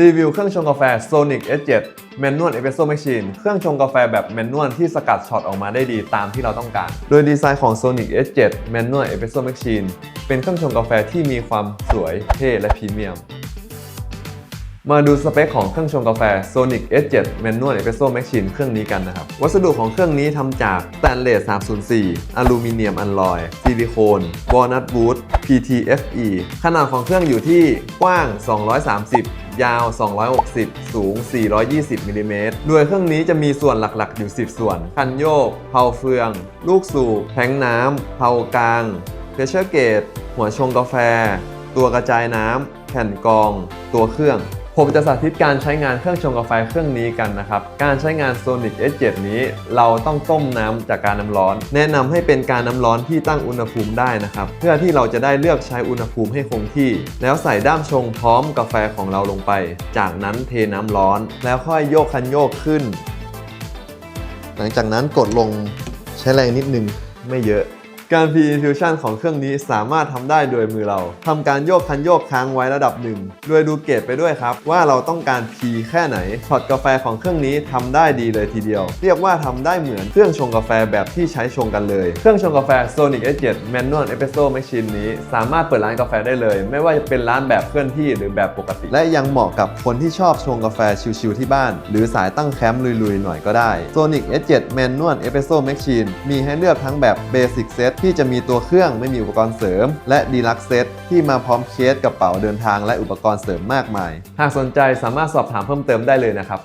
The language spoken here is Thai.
รีวิวเครื่องชงกาแฟ Sonic S7 Manual Espresso Machine เครื่องชงกาแฟแบบแมนนวลที่สกัดช็อตออกมาได้ดีตามที่เราต้องการ โดยดีไซน์ของ Sonic S7 Manual Espresso Machine เป็นเครื่องชงกาแฟที่มีความสวยเท่และพรีเมียม มาดูสเปคของเครื่องชงกาแฟ Sonic S7 Manual Espresso Machine เครื่องนี้กันนะครับ วัสดุของเครื่องนี้ทำจากสแตนเลส 304 อลูมิเนียมอัลลอย ซิลิโคนวอลนัทวูด PTFE ขนาดของเครื่องอยู่ที่กว้าง 230 ยาว 260 สูง 420มิลลิเมตรโดยเครื่องนี้จะมีส่วนหลักๆ อยู่ 10 ส่วน คันโยกเผาเฟือง ลูกสูบ แทงน้ำเผากลางเพชเชอร์เกต หัวชงกาแฟ ตัวกระจายน้ำแผ่นกอง ตัวเครื่อง ผมจะสาธิตการใช้งานเครื่องชงกาแฟเครื่องนี้กันนะครับ การใช้งาน Sonic S7 นี้ เราต้องต้มน้ำจากการน้ำร้อน แนะนำให้เป็นการน้ำร้อนที่ตั้งอุณหภูมิได้นะครับ เพื่อที่เราจะได้เลือกใช้อุณหภูมิให้คงที่ แล้วใส่ด้ามชงพร้อมกาแฟของเราลงไป จากนั้นเทน้ำร้อน แล้วค่อยโยกคันโยกขึ้น หลังจากนั้นกดลงใช้แรงนิดนึงไม่เยอะ การ pre-infusion ของเครื่องนี้สามารถทำได้โดยมือเราทำการโยกคันโยกค้างไว้ระดับหนึ่งโดยดูเกรดไปด้วยครับ ว่าเราต้องการ P แค่ไหนช็อตกาแฟของเครื่องนี้ทำได้ดีเลยทีเดียว เรียกว่าทำได้เหมือนเครื่องชงกาแฟแบบที่ใช้ชงกันเลย เครื่องชงกาแฟ Sonic S7 Manual Espresso Machine นี้ สามารถเปิดร้านกาแฟได้เลย ไม่ว่าจะเป็นร้านแบบเคลื่อนที่หรือแบบปกติ และยังเหมาะกับคนที่ชอบชงกาแฟชิลๆที่บ้าน หรือสายตั้งแคมป์ลุยๆหน่อยก็ได้ Sonic S7 Manual Espresso Machine มีให้เลือกทั้งแบบ Basic Set ที่จะมีตัวเครื่องไม่มีอุปกรณ์เสริม และ Deluxe Set ที่มาพร้อมเคสกระเป๋าเดินทางและอุปกรณ์เสริมมากมาย หากสนใจสามารถสอบถามเพิ่มเติมได้เลยนะครับ